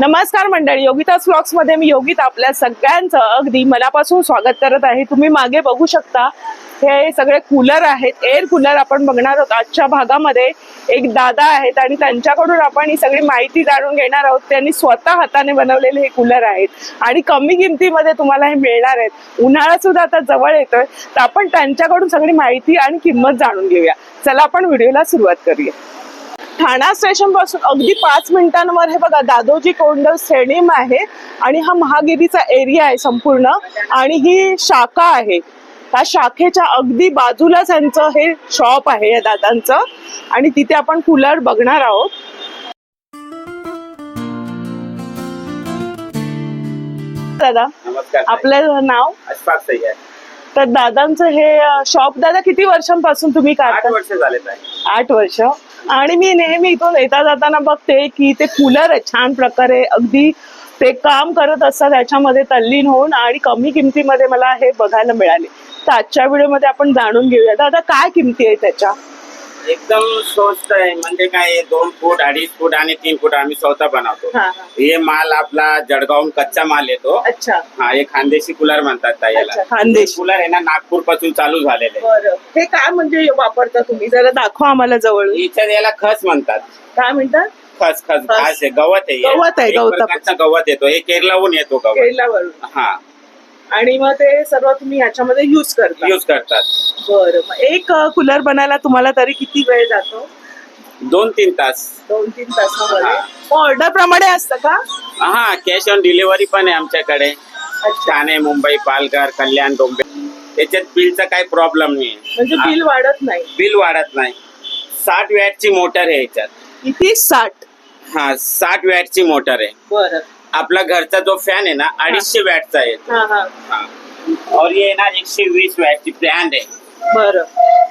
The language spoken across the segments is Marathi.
नमस्कार मंडळी योगिता ब्लॉग्समध्ये मी योगिता आपल्या सगळ्यांचं अगदी मनापासून स्वागत करत आहे. तुम्ही मागे बघू शकता हे सगळे कूलर आहेत एअर कूलर आपण बघणार आहोत. आजच्या भागामध्ये एक दादा आहेत आणि त्यांच्याकडून आपण ही सगळी माहिती जाणून घेणार आहोत. त्यांनी स्वतः हाताने बनवलेले हे कूलर आहेत आणि कमी किमतीमध्ये तुम्हाला हे मिळणार आहेत. उन्हाळा सुद्धा आता जवळ येतोय तर आपण त्यांच्याकडून सगळी माहिती आणि किंमत जाणून घेऊया. चला आपण व्हिडिओला सुरुवात करूया. ठाणा स्टेशनपासून अगदी पाच मिनिटांवर हे बघा दादोजी कोंडव स्टेडियम आहे आणि हा महागिरीचा एरिया आहे संपूर्ण आणि ही शाखा आहे. त्या शाखेच्या अगदी बाजूलाच यांचं हे शॉप आहे या दादांचं. आणि तिथे आपण कूलर बघणार आहोत. दादा नमस्कार आपलं नाव? तर दादांचं हे शॉप दादा किती वर्षांपासून तुम्ही काढता आठ वर्ष. आणि मी नेहमी इथून येता जाताना बघते की ते कूलर आहे छान प्रकारे अगदी ते काम करत असतात त्याच्यामध्ये तल्लीन होऊन आणि कमी किमतीमध्ये मला हे बघायला मिळाले. तर आजच्या व्हिडिओमध्ये आपण जाणून घेऊया. आता काय किमती आहे त्याच्या? एकदम स्वस्त आहे. म्हणजे काय दोन फूट अडीच फूट आणि तीन फूट आम्ही स्वतः बनवतो. हा, हा. हे माल आपला जळगावून कच्चा माल येतो. अच्छा. हा हे खानदेशी कूलर म्हणतात ताई याला अच्छा, खानदेशी. कूलर आहे ना नागपूरपासून चालू झालेले बरं. हे काय म्हणजे वापरता तुम्ही? जरा दाखवा आम्हाला जवळ याच्यात याला खस म्हणतात. काय म्हणतात? खस खस खस. घास आहे गवत आहे. हे. गवत आहे, एक गवतापासून. प्रकारचा गवत येतो. हे केरलाहून येतो गवत. केरलावरून. हा. आणि मग ते सर्व तुम्ही ह्याच्यामध्ये युज करता. युज करतात. बरं मग एक कूलर बनायला तुम्हाला तरी किती वेळ जातो? दोन तीन तास दोन तीन तासामध्ये हा. ऑर्डर प्रमाणे असतं का? हा कॅश ऑन डिलिव्हरी पण आहे आमच्याकडे. ठाणे मुंबई पालघर कल्याण डोंबे त्याच्यात बिलचा काही प्रॉब्लेम नाही. म्हणजे बिल वाढत नाही. बिल वाढत नाही. साठ वॅटची मोटर आहे याच्यात. किती? साठ. हा साठ वॅटची मोटर आहे. बरं. आपला घरचा जो फॅन आहे ना अडीचशे वॅटचा आहे. हा हा. हा. और ये ना एकशे वीस वॅटची ब्रँड आहे. बरं.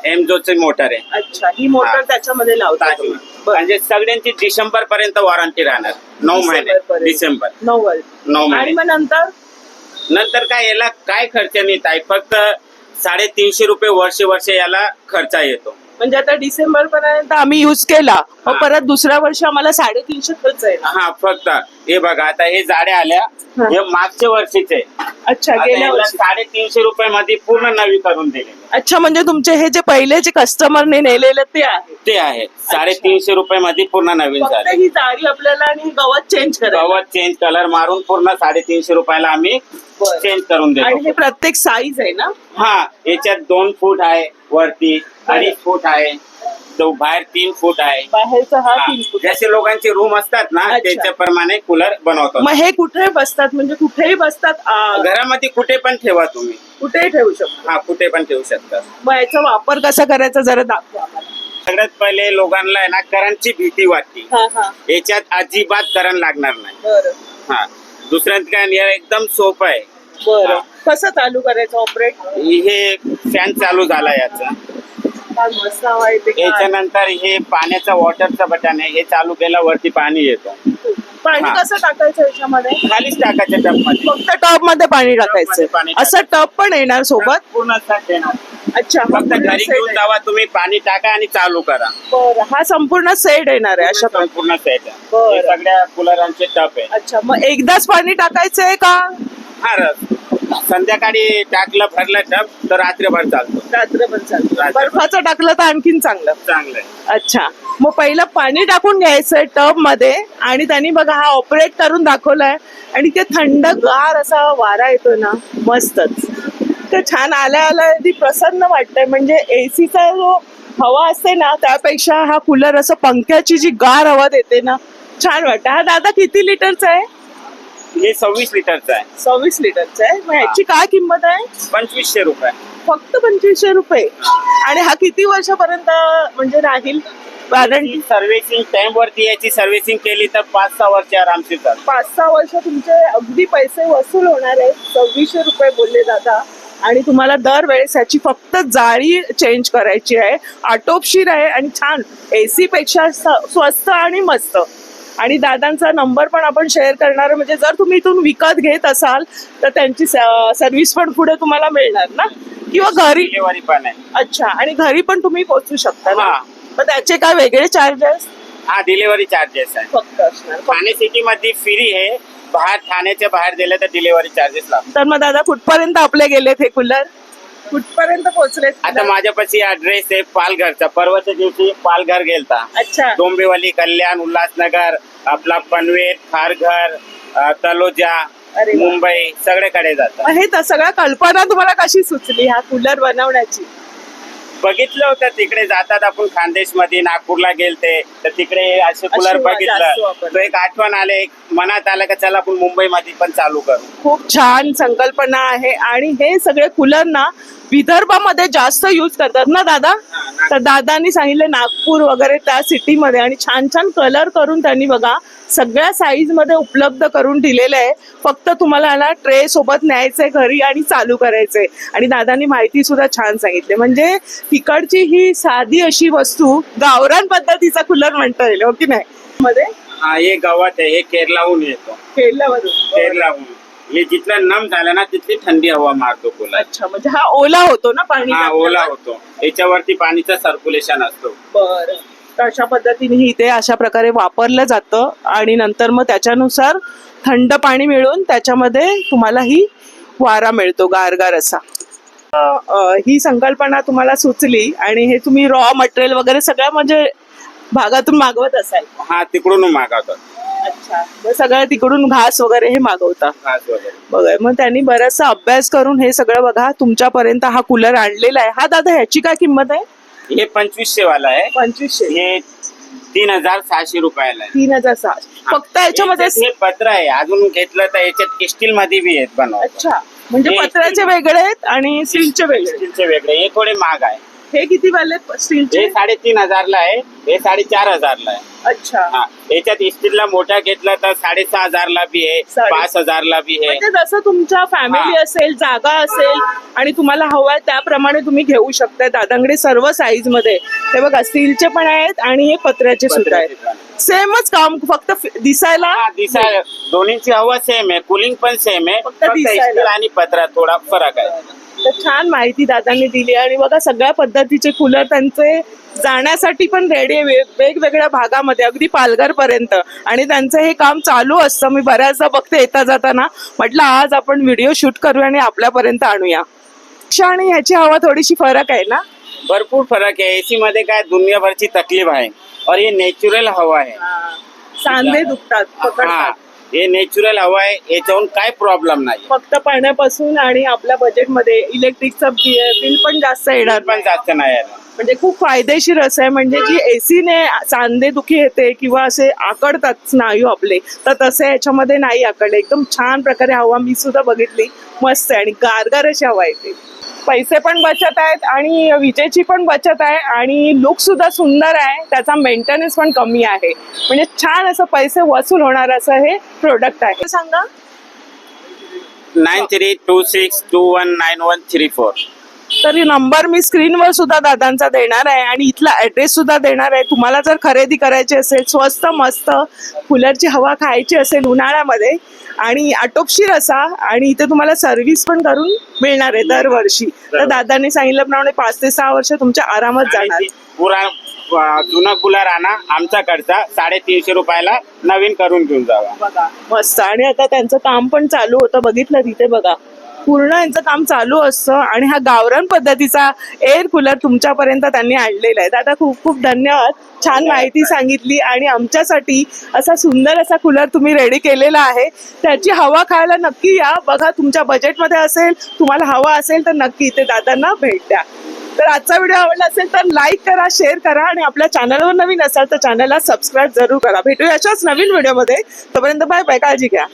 एमजोची मोटर आहे. अच्छा ही मोटर हा. त्याच्यामध्ये लावता ताजी. तुम्ही. बरं. म्हणजे सगळ्यांची डिसेंबर पर्यंत वॉरंटी राहणार. नऊ महिने. डिसेंबरपर्यंत. डिसेंबर. नव्वद नऊ आणि महिने मग नंतर? नंतर काय याला काय खर्च नाही ताई. फक्त साडेतीनशे रुपये वर्षे वर्ष याला खर्च येतो. म्हणजे आता डिसेंबर पर्यंत आम्ही युज केला मग. परत दुसऱ्या वर्षी आम्हाला साडेतीनशे खर्च आहे हा फक्त. हे बघा आता हे जाड्या आल्या हा. मागच्या वर्षीचे. अच्छा आता गेल्या याला वर्षी. साडेतीनशे रुपये मध्ये पूर्ण नवी करून दिलेले. अच्छा म्हणजे तुमचे हे जे पहिले जे कस्टमरने नेलेले ते आहे. ते आहे. साडेतीनशे रुपये मध्ये पूर्ण नवीन फक्त झाले. ही जाळी आपल्याला आणि गवत चेंज करायचं गवत चेंज कलर मारून पूर्ण साडेतीनशे रुपयाला आम्ही बरं. चेंज करून आणि हे देतो प्रत्येक साईज आहे ना? हा याच्यात दोन फूट आहे. वरती अडीच फूट आहे. तो बाहेर तीन फूट आहे. बाहेरचा हा. तीन फूट जसे लोकांचे रूम असतात ना अच्छा. त्याच्याप्रमाणे कूलर बनवतो. मग हे कुठे बसतात म्हणजे कुठेही बसतात आ, घरामध्ये कुठे पण ठेवा तुम्ही. कुठेही ठेवू शकतो. हा कुठे पण ठेवू शकता. मग याचा वापर कसा करायचा जरा दाखवा आम्हाला. सगळ्यात पहिले लोकांना आहे ना करंटची भीती वाटते. हा हा. याच्यात अजिबात करंट लागणार नाही. बरं. हा. दुसऱ्यात काय एकदम सोपं आहे. बरं. कसं चालू करायचं ऑपरेट हे फॅन चालू झाला याचा. मस्त हवा येते का? याच्यानंतर हे पाण्याचं वॉटरचं बटन आहे हे चालू केल्यावरती पाणी येतं. पाणी हा. कसं टाकायचं याच्यामध्ये? खालीच टाकायच्या टबमध्ये. फक्त टबमध्ये पाणी टाकायचं. असं टब पण येणार सोबत? पूर्ण set देणार. अच्छा हा फक्त पूर्ण घरी set घेऊन आहे. जावा तुम्ही पाणी टाका आणि चालू करा. बरं हा संपूर्ण सेट येणार आहे अशा प्रकारे. पूर्ण सेट बरं. हे सगळ्या कुलरांचे टप आहे. अच्छा मग एकदाच पाणी टाकायचंय का? रस. संध्याकाळी टाकलं भरलं टप तर रात्रभर चालतो. रात्रभर चालतं. रात्रभर. बर्फाचं टाकलं तर आणखीन चांगलं. चांगलं आहे अच्छा. मग पहिलं पाणी टाकून घ्यायचं टबमध्ये आणि त्यांनी बघा हा ऑपरेट करून दाखवलाय आणि ते थंडगार असा वारा येतो ना मस्तच. तर छान आल्या आल्या ती प्रसन्न वाटतंय. म्हणजे एसीचा जो हवा असते ना त्यापेक्षा हा कूलर असं पंख्याची जी गार हवा देते ना छान वाटतं हा दादा किती लिटरचा आहे? हे सव्वीस लिटरचं आहे. सव्वीस लिटरचा आहे. मग ह्याची काय किंमत आहे? पंचवीसशे रुपये. फक्त पंचवीसशे रुपये. आणि हा किती वर्षापर्यंत म्हणजे राहील? वॉरंटी सर्व्हिसिंग टाइम वरती याची सर्व्हिसिंग केली तर पाच सहा वर्ष आरामशीर चालतं पाच सहा वर्ष तुमचे अगदी पैसे वसूल होणार आहेत सव्वीसशे रुपये बोलले दादा आणि तुम्हाला दरवेळेस याची फक्त जाळी चेंज करायची आहे. आटोपशीर आहे आणि छान एसी पेक्षा स- स्वस्त आणि मस्त. आणि दादांचा नंबर पण आपण शेअर करणार. म्हणजे जर तुम्ही इथून विकत घेत असाल तर त्यांची सर्व्हिस पण पुढे तुम्हाला मिळणार ना? किंवा घरी? डिलिव्हरी पण आहे. अच्छा आणि घरी पण तुम्ही पोहोचू शकता ना? हा. मग त्याचे काय वेगळे चार्जेस हा डिलिव्हरी चार्जेस आहे फक्त असणार ठाणे सिटी मध्ये फ्री आहे बाहेर ठाण्याच्या बाहेर दिले तर डिलिव्हरी चार्जेस लागतात. तर मग दादा कुठपर्यंत आपले गेलेत हे कूलर कुठपर्यंत पोहोचलेत आता माझ्यापाशी ऍड्रेस आहे पालघरचा. परवाच्या दिवशी पालघर गेलता. अच्छा. डोंबिवली कल्याण उल्हासनगर आपला पनवेल खारघर अ, तलोजा अरे वा. मुंबई सगळीकडे जातात. हे तर सगळ्या कल्पना तुम्हाला कशी सुचली हा कूलर बनवण्याची? बघितलं होतं तिकडे जातात आपण खानदेशमध्ये नागपूरला गेलते तर तिकडे असे कूलर अशी बघितलं. तो एक आठवण आले एक मनात आलं का चला आपण मुंबई मध्ये पण चालू करू खूप छान संकल्पना आहे आणि हे सगळे कूलर ना विदर्भामध्ये जास्त यूज करतात ना दादा? तर दादानी सांगितले नागपूर वगैरे त्या सिटीमध्ये आणि छान छान कलर करून त्यांनी बघा सगळ्या साईजमध्ये उपलब्ध करून दिलेले आहे. फक्त तुम्हाला याला ट्रे सोबत न्यायचंय घरी आणि चालू करायचंय. आणि दादानी माहिती सुद्धा छान सांगितली. म्हणजे तिकडची ही साधी अशी वस्तू गावरान पद्धतीचा कूलर म्हणता येईल हो की नाही? मध्ये? हा हे गावात आहे हे केरलाहून येतो. केरलावरून. केरलाहून. हे जिथलं नम झालं ना तिथली थंडी हवा मारतो कूलर अच्छा म्हणजे हा ओला होतो ना पाणी हा? ओला होतो. याच्यावरती पाणीचं सर्क्युलेशन असतो. बरं. तर अशा पद्धतीने ही इथे अशा प्रकारे वापरलं जातं आणि नंतर मग त्याच्यानुसार थंड पाणी मिळून त्याच्यामध्ये तुम्हाला ही वारा मिळतो गारगार असा. अ, अ, ही संकल्पना तुम्हाला सुचली आणि हे तुम्ही रॉ मटेरियल वगैरे सगळं म्हणजे भागातून मागवत असाल. हा तिकडून मागवतात. अच्छा. मग सगळं तिकडून घास वगैरे हे मागवता. घास वगैरे. बघा मग त्यांनी बराचसा अभ्यास करून हे सगळं बघा तुमच्यापर्यंत हा कूलर आणलेला आहे. हा दादा ह्याची काय किंमत आहे? हे पंचवीसशे वाला आहे. पंचवीसशे. हे तीन हजार सहाशे रुपयाला आहे. तीन हजार सहा फक्त याच्यामध्ये याच्यात हे पत्र आहे. अजून घेतलं तर याच्यात स्टील मध्ये बी आहेत बनव अच्छा. म्हणजे हे पत्र्याचे वेगळे आहेत आणि स्टीलचे वेगळे. स्टीलचे वेगळे. हे थोडे महाग आहे. हे किती वाले स्टीलचे? हे साडेतीन हजारला आहे. हे साडेचार हजारला आहे. अच्छा. हा. याच्यात स्टीलला मोठा घेतला तर साडेसहा हजारला बी आहे साडे- पाच हजारला बी आहे. म्हणजे जसं तुमच्या फॅमिली हा. असेल जागा असेल आणि तुम्हाला हवं आहे त्याप्रमाणे तुम्ही घेऊ शकता दादांकडे सर्व साईजमध्ये. हे बघा स्टीलचे पण आहेत आणि हे पत्र्याचे सुद्धा आहेत. पत्र्याचे पण. सेमच काम फक्त फि- दिसायला? हा दोन्हीची हवा सेम आहे. कूलिंग पण सेम आहे. फक्त फक्त दिसायला. स्टील आणि पत्रा थोडा फरक आहे. तर छान माहिती दादांनी दिली आणि बघा सगळ्या पद्धतीचे कूलर त्यांचे जाण्यासाठी पण रेडी आहे वेगवेगळ्या भागामध्ये अगदी पालघर पर्यंत आणि त्यांचं हे काम चालू असतं. मी बऱ्याचदा बघते येता जाताना. म्हटलं आज आपण व्हिडिओ शूट करूया आणि आपल्यापर्यंत आणूया. अशा आणि ह्याची हवा थोडीशी फरक आहे ना? भरपूर फरक आहे. एसी मध्ये काय दुनियाभरची तकलीफ आहे. और ये नेचरल हवा आहे. सांधे दुखतात. हा. पकडतात हे नेचरल हवा आहे याच्याहून काय प्रॉब्लेम नाही. फक्त पाण्यापासून आणि आपल्या बजेटमध्ये इलेक्ट्रिकचं बिल पण जास्त येणार पण जास्त नाही आहे म्हणजे खूप फायदेशीर असं आहे. म्हणजे जी एसीने सांधे दुखी येते किंवा असे आकडतात स्नायू आपले तर तसे याच्यामध्ये नाही आकडले. एकदम छान प्रकारे हवा मी सुद्धा बघितली. मस्त आहे आणि गारगार अशी हवा येते. पैसे पण बचत आहेत आणि विजेची पण बचत आहे आणि लुक सुद्धा सुंदर आहे. त्याचा मेंटेनन्स पण कमी आहे. म्हणजे छान असं पैसे वसूल होणार असं हे प्रोडक्ट आहे. सांगा. Nine three two six two one nine one three four. तर नंबर मी स्क्रीनवर सुद्धा दादांचा देणार आहे आणि इथला ऍड्रेस सुद्धा देणार आहे. तुम्हाला जर खरेदी करायची असेल स्वस्त मस्त कूलरची हवा खायची असेल उन्हाळ्यामध्ये आणि आटोपशीर असा आणि इथे तुम्हाला सर्व्हिस पण करून मिळणार आहे दरवर्षी. तर दादांनी सांगितल्याप्रमाणे पाच ते सहा वर्ष तुमच्या आरामात जाणार. पुरा जुना कूलर आणा आमच्याकडचा साडेतीनशे रुपयाला नवीन करून घेऊन जावा. बघा मस्त. आणि आता त्यांचं काम पण चालू होतं बघितलं तिथे बघा. पूर्ण यांचं काम चालू असतं आणि हा गावरान पद्धतीचा एअर कूलर तुमच्यापर्यंत त्यांनी आणलेला आहे. दादा खूप खूप धन्यवाद. छान माहिती सांगितली आणि आमच्यासाठी असा सुंदर असा कूलर तुम्ही रेडी केलेला आहे. त्याची हवा खायला नक्की या. बघा तुमच्या बजेटमध्ये असेल तुम्हाला हवा असेल तर नक्की इथे दादांना भेट द्या. तर आजचा व्हिडिओ आवडला असेल तर लाईक करा शेअर करा आणि आपल्या चॅनलवर नवीन असाल तर चॅनलला सबस्क्राईब जरूर करा. भेटूया अशाच नवीन व्हिडिओमध्ये तोपर्यंत बाय बाय काळजी घ्या.